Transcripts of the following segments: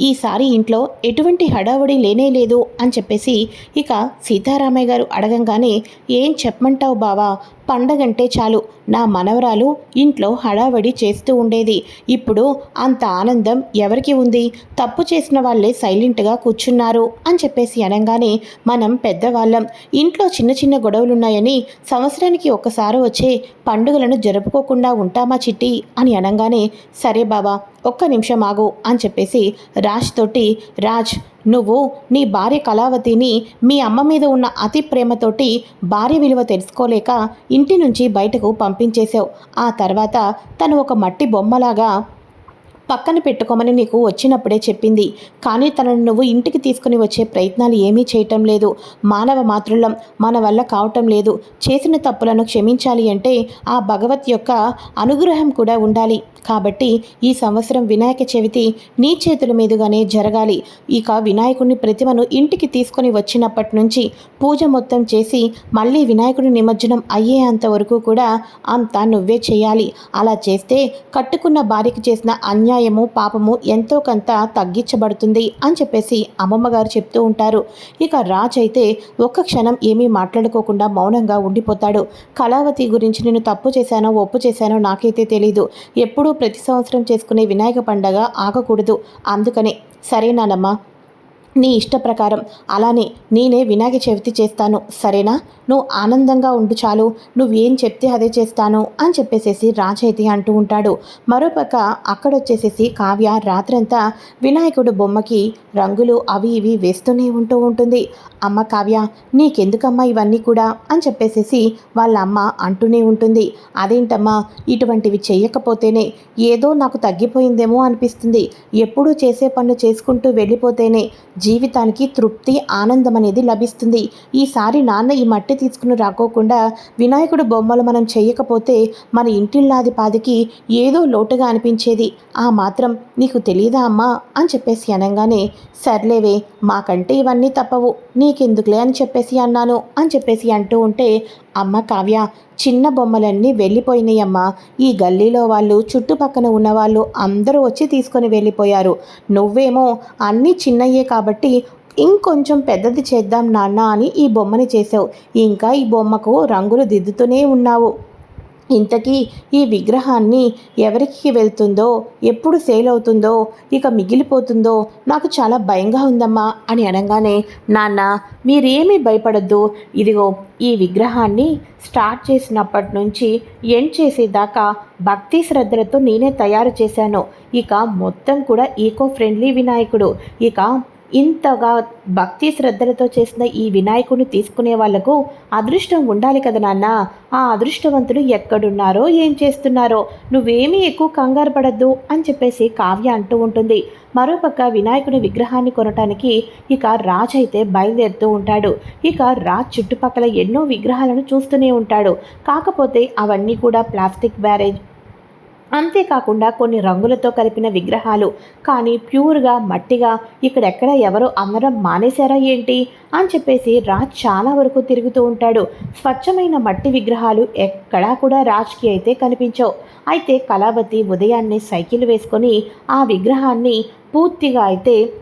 ఈసారి ఇంట్లో ఎటువంటి హడావుడి లేనే లేదు అని చెప్పేసి ఇక సీతారామయ్య గారు అడగంగానే ఏం చెప్పమంటావు బావా? పండగంటే చాలు. నా మనవరాలు ఇంట్లో హడావడి చేస్తూ ఉండేది. ఇప్పుడు అంత ఆనందం ఎవరికి ఉంది? తప్పు చేసిన వాళ్ళే సైలెంట్గా కూర్చున్నారు అని చెప్పేసి అనగానే మనం పెద్దవాళ్ళం. ఇంట్లో చిన్న చిన్న గొడవలున్నాయని సంవత్సరానికి ఒక్కసారి వచ్చే పండుగలను జరుపుకోకుండా ఉంటామా చిట్టి? అని అనగానే సరే బాబా ఒక్క నిమిషం ఆగు అని చెప్పేసి రాజ్ తోటి రాజ్ నువ్వు నీ భార్య కళావతిని మీ అమ్మ మీద ఉన్న అతి ప్రేమతోటి భార్య విలువ తెలుసుకోలేక ఇంటి నుంచి బయటకు పంపించేశావు. ఆ తర్వాత తను ఒక మట్టి బొమ్మలాగా పక్కన పెట్టుకోమని నీకు వచ్చినప్పుడే చెప్పింది. కానీ తనను నువ్వు ఇంటికి తీసుకుని వచ్చే ప్రయత్నాలు ఏమీ చేయటం లేదు. మానవ మాతృలం మన వల్ల కావటం లేదు. చేసిన తప్పులను క్షమించాలి అంటే ఆ భగవత్ యొక్క అనుగ్రహం కూడా ఉండాలి. కాబట్టి ఈ సంవత్సరం వినాయక చవితి నీ చేతుల మీదుగానే జరగాలి. ఇక వినాయకుడిని ప్రతిమను ఇంటికి తీసుకొని వచ్చినప్పటి నుంచి పూజ మొత్తం చేసి మళ్ళీ వినాయకుడి నిమజ్జనం అయ్యేంత వరకు కూడా అంతా నువ్వే చేయాలి. అలా చేస్తే కట్టుకున్న భార్యకి చేసిన అన్యాయము పాపము ఎంతో కొంత తగ్గించబడుతుంది అని చెప్పేసి అమ్మమ్మ గారు చెప్తూ ఉంటారు. ఇక రాజ్ అయితే ఒక్క క్షణం ఏమీ మాట్లాడుకోకుండా మౌనంగా ఉండిపోతాడు. కళావతి గురించి నేను తప్పు చేశానో ఒప్పు చేశానో నాకైతే తెలీదు. ఎప్పుడు ప్రతి సంవత్సరం చేసుకునే వినాయక పండగ ఆగకూడదు. అందుకనే సరేనానమ్మా. నీ ఇష్ట ప్రకారం. అలానే నేనే వినాయక చవితి చేస్తాను. సరేనా? నువ్వు ఆనందంగా ఉండు చాలు. నువ్వేం చెప్తే అదే చేస్తాను అని చెప్పేసేసి రాజైతే అంటూ ఉంటాడు. మరోపక్క అక్కడొచ్చేసేసి కావ్య రాత్రంతా వినాయకుడు బొమ్మకి రంగులు అవి ఇవి వేస్తూనే ఉంటూ ఉంటుంది. అమ్మ కావ్య నీకెందుకమ్మా ఇవన్నీ కూడా? అని చెప్పేసేసి వాళ్ళ అమ్మ అంటూనే ఉంటుంది. అదేంటమ్మా? ఇటువంటివి చేయకపోతేనే ఏదో నాకు తగ్గిపోయిందేమో అనిపిస్తుంది. ఎప్పుడూ చేసే పనులు చేసుకుంటూ వెళ్ళిపోతేనే జీవితానికి తృప్తి ఆనందం అనేది లభిస్తుంది. ఈసారి నాన్న ఈ మట్టి తీసుకుని రాకోకుండా వినాయకుడు బొమ్మలు మనం చేయకపోతే మన ఇంటిల్లాది పాదికి ఏదో లోటుగా అనిపించేది. ఆ మాత్రం నీకు తెలియదా అమ్మా? అని చెప్పేసి అనగానే సర్లేవే మాకంటే ఇవన్నీ తప్పవు. నీకెందుకులే అని చెప్పేసి అన్నాను. అని చెప్పేసి అంటూ ఉంటే అమ్మ కావ్య చిన్న బొమ్మలన్నీ వెళ్ళిపోయినాయమ్మా. ఈ గల్లీలో వాళ్ళు చుట్టుపక్కన ఉన్నవాళ్ళు అందరూ వచ్చి తీసుకొని వెళ్ళిపోయారు. నువ్వేమో అన్నీ చిన్నయ్యే కాబట్టి ఇంకొంచెం పెద్దది చేద్దాం నాన్న అని ఈ బొమ్మని చేసావు ఇంకా ఈ బొమ్మకు రంగులు దిద్దుతూనే ఉన్నావు. ఇంతకీ ఈ విగ్రహాన్ని ఎవరికి వెళ్తుందో ఎప్పుడు సేల్ అవుతుందో ఇక మిగిలిపోతుందో నాకు చాలా భయంగా ఉందమ్మా అని అనగానే నాన్న మీరేమీ భయపడద్దు. ఇదిగో ఈ విగ్రహాన్ని స్టార్ట్ చేసినప్పటి నుంచి ఎండ్ చేసేదాకా భక్తి శ్రద్ధలతో నేనే తయారు చేశాను. ఇక మొత్తం కూడా ఈకో ఫ్రెండ్లీ వినాయకుడు. ఇక ఇంతగా భక్తి శ్రద్ధలతో చేసిన ఈ వినాయకుడిని తీసుకునే వాళ్ళకు అదృష్టం ఉండాలి కదా నాన్న. ఆ అదృష్టవంతుడు ఎక్కడున్నారో ఏం చేస్తున్నారో నువ్వేమీ ఎక్కువ కంగారు పడద్దు అని చెప్పేసి కావ్య అంటూ ఉంటుంది. మరోపక్క వినాయకుడి విగ్రహాన్ని కొనటానికి ఇక రాజ్ అయితే బయలుదేరుతూ ఉంటాడు. ఇక రాజ్ చుట్టుపక్కల ఎన్నో విగ్రహాలను చూస్తూనే ఉంటాడు. కాకపోతే అవన్నీ కూడా ప్లాస్టిక్ బ్యారేజ్ అంతేకాకుండా కొన్ని రంగులతో కలిపిన విగ్రహాలు. కానీ ప్యూర్గా మట్టిగా ఇక్కడెక్కడ ఎవరో అమ్మడం మానేశారా ఏంటి? అని చెప్పేసి రాజ్ చాలా వరకు తిరుగుతూ ఉంటాడు. స్వచ్ఛమైన మట్టి విగ్రహాలు ఎక్కడా కూడా రాజ్కి అయితే కనిపించవు. అయితే కళావతి ఉదయాన్నే సైకిల్ వేసుకొని ఆ విగ్రహాన్ని పూర్తిగా అయితే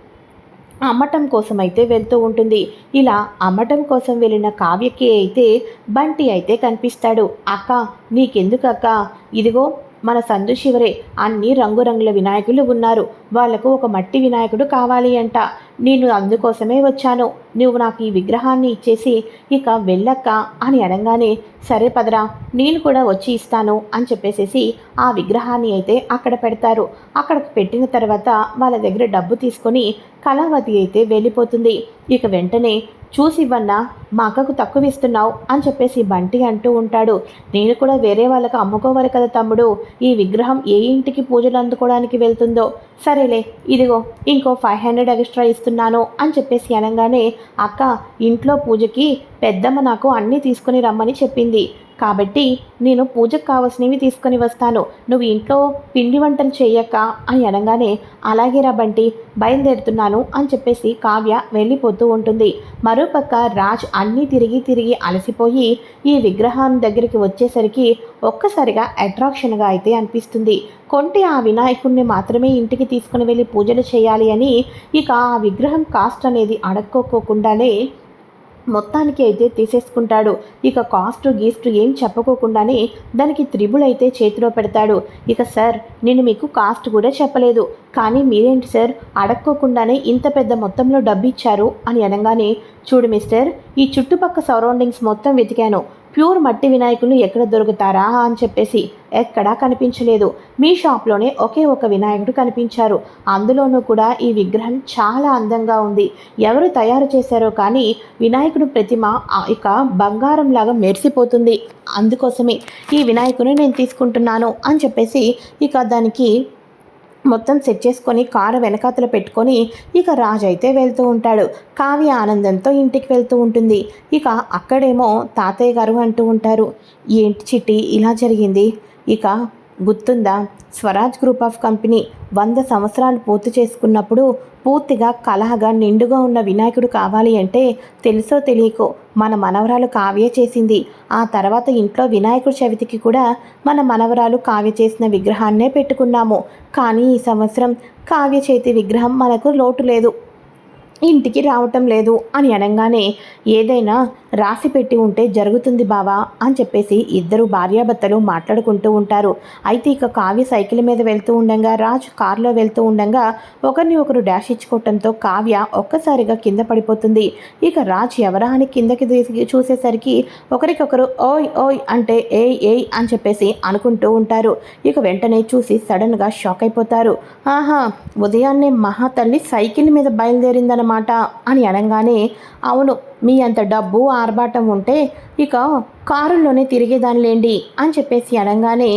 అమ్మటం కోసం అయితే వెళ్తూ ఉంటుంది. ఇలా అమ్మటం కోసం వెళ్ళిన కావ్యకి అయితే బంటి అయితే కనిపిస్తాడు. అక్క నీకెందుకు అక్క ఇదిగో మన సందు శివరే అన్ని రంగురంగుల వినాయకులు ఉన్నారు. వాళ్ళకు ఒక మట్టి వినాయకుడు కావాలి అంట. నేను అందుకోసమే వచ్చాను. నువ్వు నాకు ఈ విగ్రహాన్ని ఇచ్చేసి ఇక వెళ్ళక్క అని అనగానే సరే పదరా నేను కూడా వచ్చి ఇస్తాను అని చెప్పేసేసి ఆ విగ్రహాన్ని అయితే అక్కడ పెడతారు. అక్కడ పెట్టిన తర్వాత వాళ్ళ దగ్గర డబ్బు తీసుకొని కళావతి అయితే వెళ్ళిపోతుంది. ఇక వెంటనే చూసివ్వన్నా మా అక్కకు తక్కువ ఇస్తున్నావు అని చెప్పేసి బంటి అంటూ ఉంటాడు. నేను కూడా వేరే వాళ్ళకి అమ్ముకోవాలి కదా తమ్ముడు. ఈ విగ్రహం ఏ ఇంటికి పూజలు అందుకోవడానికి వెళ్తుందో. సరేలే ఇదిగో ఇంకో ఫైవ్ హండ్రెడ్ ఎక్స్ట్రా ఇస్తున్నాను అని చెప్పేసి అనగానే అక్క ఇంట్లో పూజకి పెద్దమ్మ నాకు అన్నీ తీసుకుని రమ్మని చెప్పింది. కాబట్టి నేను పూజకు కావాల్సినవి తీసుకొని వస్తాను. నువ్వు ఇంట్లో పిండి వంటలు చేయక్క అని అనగానే అలాగే రా బంటి బయలుదేరుతున్నాను అని చెప్పేసి కావ్య వెళ్ళిపోతూ ఉంటుంది. మరోపక్క రాజ్ అన్నీ తిరిగి తిరిగి అలసిపోయి ఈ విగ్రహం దగ్గరికి వచ్చేసరికి ఒక్కసారిగా అట్రాక్షన్గా అయితే అనిపిస్తుంది. కొంటే ఆ వినాయకుడిని మాత్రమే ఇంటికి తీసుకుని వెళ్ళి పూజలు చేయాలి అని ఇక ఆ విగ్రహం కాస్ట్ అనేది అడక్కోకోకుండానే మొత్తానికి అయితే తీసేసుకుంటాడు. ఇక కాస్ట్ గీస్ట్ ఏం చెప్పుకోకుండానే దానికి త్రిబుల్ అయితే చేతిలో పెడతాడు. ఇక సార్ నేను మీకు కాస్ట్ కూడా చెప్పలేదు. కానీ మీరేంటి సార్ అడక్కోకుండానే ఇంత పెద్ద మొత్తంలో డబ్బు ఇచ్చారు అని అనగానే చూడు మిస్టర్ ఈ చుట్టుపక్క సరౌండింగ్స్ మొత్తం వెతికాను. ప్యూర్ మట్టి వినాయకులు ఎక్కడ దొరుకుతారా అని చెప్పేసి ఎక్కడా కనిపించలేదు. మీ షాప్లోనే ఒకే ఒక వినాయకుడు కనిపించారు. అందులోనూ కూడా ఈ విగ్రహం చాలా అందంగా ఉంది. ఎవరు తయారు చేశారో కానీ వినాయకుడు ప్రతిమ ఇక బంగారంలాగా మెరిసిపోతుంది. అందుకోసమే ఈ వినాయకుని నేను తీసుకుంటున్నాను అని చెప్పేసి ఇక దానికి మొత్తం సెట్ చేసుకొని కారు వెనకాతల పెట్టుకొని ఇక రాజు అయితే వెళ్తూ ఉంటాడు. కావ్య ఆనందంతో ఇంటికి వెళ్తూ ఉంటుంది. ఇక అక్కడేమో తాతయ్య గారు అంటూ ఉంటారు. ఏంటి చిట్టి ఇలా జరిగింది? ఇక గుర్తుందా? స్వరాజ్ గ్రూప్ ఆఫ్ కంపెనీ వంద సంవత్సరాలు పూర్తి చేసుకున్నప్పుడు పూర్తిగా కలహగా నిండుగా ఉన్న వినాయకుడు కావాలి అంటే తెలుసో తెలియకో మన మనవరాలు కావ్య చేసింది. ఆ తర్వాత ఇంట్లో వినాయకుడి చవితికి కూడా మన మనవరాలు కావ్య చేసిన విగ్రహాన్నే పెట్టుకున్నాము. కానీ ఈ సంవత్సరం కావ్య చేతి విగ్రహం మనకు లోటు లేదు. ఇంటికి రావటం లేదు అని అనగానే ఏదైనా రాసి పెట్టి ఉంటే జరుగుతుంది బావా అని చెప్పేసి ఇద్దరు భార్యాభర్తలు మాట్లాడుకుంటూ ఉంటారు. అయితే ఇక కావ్య సైకిల్ మీద వెళ్తూ ఉండగా రాజు కారులో వెళ్తూ ఉండగా ఒకరిని ఒకరు డాష్ ఇచ్చుకోవటంతో కావ్య ఒక్కసారిగా కింద పడిపోతుంది. ఇక రాజ్ ఎవరా అని కిందకి చూసేసరికి ఒకరికొకరు ఓయ్ ఓయ్ అంటే ఏయ్ ఏయ్ అని చెప్పేసి అనుకుంటూ ఉంటారు. ఇక వెంటనే చూసి సడన్గా షాక్ అయిపోతారు. ఆహా ఉదయాన్నే మహాతల్లి సైకిల్ మీద బయలుదేరిందనమాట అని అనగానే అవును మీ అంత డబ్బు ఆర్భాటం ఉంటే ఇక కారులోనే తిరిగేదానిలేండి అని చెప్పేసి అనగానే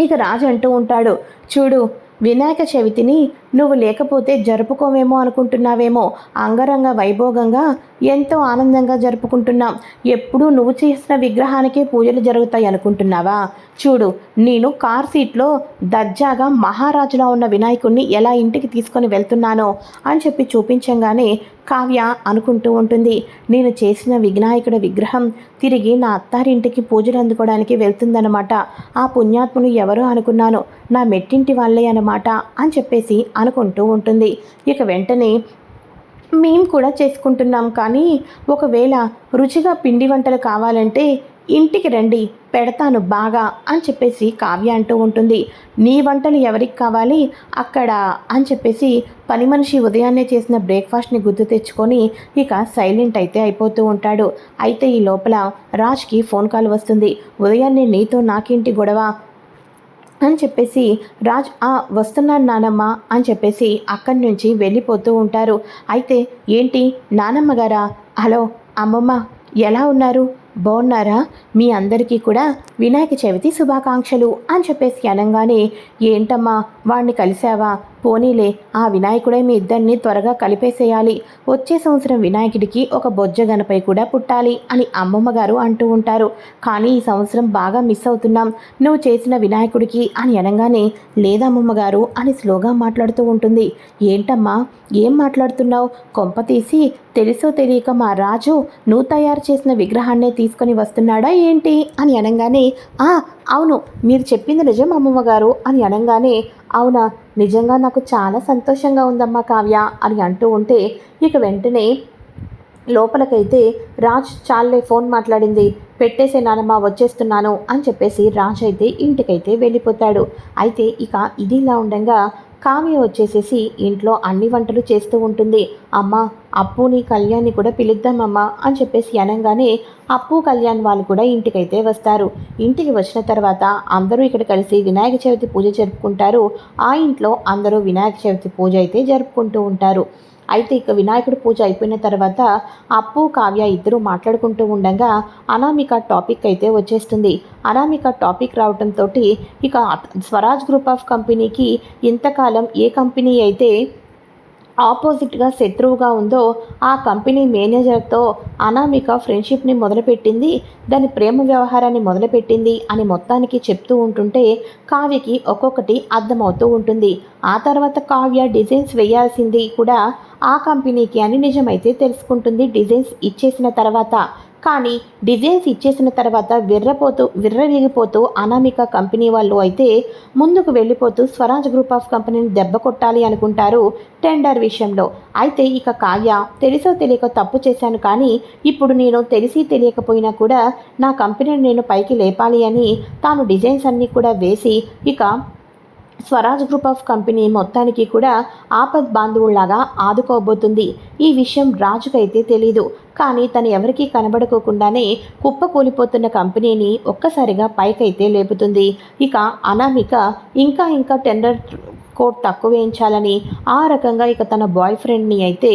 ఇక రాజు అంటూ ఉంటాడు చూడు వినాయక చవితిని నువ్వు లేకపోతే జరుపుకోమేమో అనుకుంటున్నావేమో అంగరంగ వైభోగంగా ఎంతో ఆనందంగా జరుపుకుంటున్నాం. ఎప్పుడూ నువ్వు చేసిన విగ్రహానికే పూజలు జరుగుతాయి అనుకుంటున్నావా? చూడు నేను కార్ సీట్లో దర్జాగా మహారాజులా ఉన్న వినాయకుడిని ఎలా ఇంటికి తీసుకొని వెళ్తున్నానో అని చెప్పి చూపించంగానే కావ్య అనుకుంటూ ఉంటుంది. నేను చేసిన వినాయకుడి విగ్రహం తిరిగి నా అత్తారింటికి పూజలు అందుకోవడానికి వెళ్తుందన్నమాట. ఆ పుణ్యాత్మును ఎవరో అనుకున్నాను. నా మెట్టింటి వాళ్ళే అన్నమాట అని చెప్పేసి అనుకుంటూ ఉంటుంది. ఇక వెంటనే మేము కూడా చేసుకుంటున్నాం కానీ ఒకవేళ రుచిగా పిండి వంటలు కావాలంటే ఇంటికి రండి పెడతాను బాగా అని చెప్పేసి కావ్య అంటూ ఉంటుంది. నీ వంటలు ఎవరికి కావాలి? అక్కడ అని చెప్పేసి పని మనిషి ఉదయాన్నే చేసిన బ్రేక్ఫాస్ట్ని గుర్తు తెచ్చుకొని ఇక సైలెంట్ అయితే అయిపోతూ ఉంటాడు. అయితే ఈ లోపల రాజ్కి ఫోన్ కాల్ వస్తుంది. ఉదయాన్నే నీతో నాకేంటి గొడవ? అని చెప్పేసి రాజ్ ఆ వస్తున్నాను నానమ్మ అని చెప్పేసి అక్కడి నుంచి వెళ్ళిపోతూ ఉంటారు. అయితే ఏంటి నానమ్మ గారా? హలో అమ్మమ్మ ఎలా ఉన్నారు? బాగున్నారా మీ అందరికీ కూడా వినాయక చవితి శుభాకాంక్షలు అని చెప్పేసి అనగానే ఏంటమ్మా వాడిని కలిసావా? పోనీలే ఆ వినాయకుడే మీ ఇద్దరిని త్వరగా కలిపేసేయాలి. వచ్చే సంవత్సరం వినాయకుడికి ఒక బొజ్జ గణపై కూడా పుట్టాలి అని అమ్మమ్మగారు అంటూ ఉంటారు. కానీ ఈ సంవత్సరం బాగా మిస్ అవుతున్నాం. నువ్వు చేసిన వినాయకుడికి అని అనగానే లేదమ్మమ్మగారు అని స్లోగా మాట్లాడుతూ ఉంటుంది. ఏంటమ్మా ఏం మాట్లాడుతున్నావు? కొంప తీసి తెలుసో తెలియక మా రాజు నువ్వు తయారు చేసిన విగ్రహాన్నే తీసుకొని వస్తున్నాడా ఏంటి? అని అనగానే ఆ అవును మీరు చెప్పింది నిజం అమ్మమ్మగారు అని అనగానే అవునా? నిజంగా నాకు చాలా సంతోషంగా ఉందమ్మా కావ్య అని అంటూ ఉంటే ఇక వెంటనే లోపలకైతే రాజ్ చాలే ఫోన్ మాట్లాడింది. పెట్టేసే నానమ్మ వచ్చేస్తున్నాను అని చెప్పేసి రాజ్ అయితే ఇంటికైతే వెళ్ళిపోతాడు. అయితే ఇక ఇదిలా ఉండగా కావ్య వచ్చేసేసి ఇంట్లో అన్ని వంటలు చేస్తూ ఉంటుంది. అమ్మ అప్పుని కళ్యాణ్ని కూడా పిలుద్దామమ్మా అని చెప్పేసి అనగానే అప్పు కళ్యాణ్ వాళ్ళు కూడా ఇంటికైతే వస్తారు. ఇంటికి వచ్చిన తర్వాత అందరూ ఇక్కడ కలిసి వినాయక చవితి పూజ జరుపుకుంటారు. ఆ ఇంట్లో అందరూ వినాయక చవితి పూజ అయితే జరుపుకుంటూ ఉంటారు. అయితే ఇక వినాయకుడి పూజ అయిపోయిన తర్వాత అప్పు కావ్య ఇద్దరు మాట్లాడుకుంటూ ఉండగా అనామిక టాపిక్ అయితే వచ్చేస్తుంది. అనామిక టాపిక్ రావడంతో ఇక స్వరాజ్ గ్రూప్ ఆఫ్ కంపెనీకి ఇంతకాలం ఏ కంపెనీ అయితే ఆపోజిట్గా శత్రువుగా ఉందో ఆ కంపెనీ మేనేజర్తో అనామిక ఫ్రెండ్షిప్ని మొదలుపెట్టింది దాని ప్రేమ వ్యవహారాన్ని మొదలుపెట్టింది అని మొత్తానికి చెప్తూ ఉంటుంటే కావ్యకి ఒక్కొక్కటి అర్థమవుతూ ఉంటుంది. ఆ తర్వాత కావ్య డిజైన్స్ వేయాల్సింది కూడా ఆ కంపెనీకి అని నిజమైతే తెలుసుకుంటుంది డిజైన్స్ ఇచ్చేసిన తర్వాత. కానీ డిజైన్స్ ఇచ్చేసిన తర్వాత విర్రపోతూ విర్రవీగిపోతూ అనామిక కంపెనీ వాళ్ళు అయితే ముందుకు వెళ్ళిపోతూ స్వరాజ్ గ్రూప్ ఆఫ్ కంపెనీని దెబ్బ కొట్టాలి అనుకుంటారు టెండర్ విషయంలో. అయితే ఇక కావ్య తెలుసో తెలియక తప్పు చేశాను కానీ ఇప్పుడు నేను తెలిసి తెలియకపోయినా కూడా నా కంపెనీని నేను పైకి లేపాలి అని తాను డిజైన్స్ అన్నీ కూడా వేసి ఇక స్వరాజ్ గ్రూప్ ఆఫ్ కంపెనీ మొత్తానికి కూడా ఆపద్ బాంధవుల్లాగా ఆదుకోబోతుంది. ఈ విషయం రాజుకైతే తెలీదు. కానీ తను ఎవరికీ కనబడుకోకుండానే కుప్పకూలిపోతున్న కంపెనీని ఒక్కసారిగా పైకైతే లేపుతుంది. ఇక అనామిక ఇంకా ఇంకా టెండర్ కోట్ తక్కువ వేయించాలని ఆ రకంగా ఇక తన బాయ్ ఫ్రెండ్ని అయితే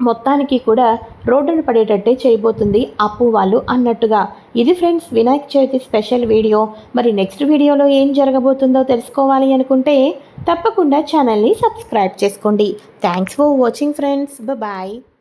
మొత్తానికి కూడా రోడ్డును పడేటట్టే చేయబోతుంది అప్పు వాళ్ళు అన్నట్టుగా. ఇది friends Vinayaka Chavithi special video. మరి నెక్స్ట్ వీడియోలో ఏం జరగబోతుందో తెలుసుకోవాలి అనుకుంటే తప్పకుండా ఛానల్ని సబ్స్క్రైబ్ చేసుకోండి. Thanks for watching friends. Bye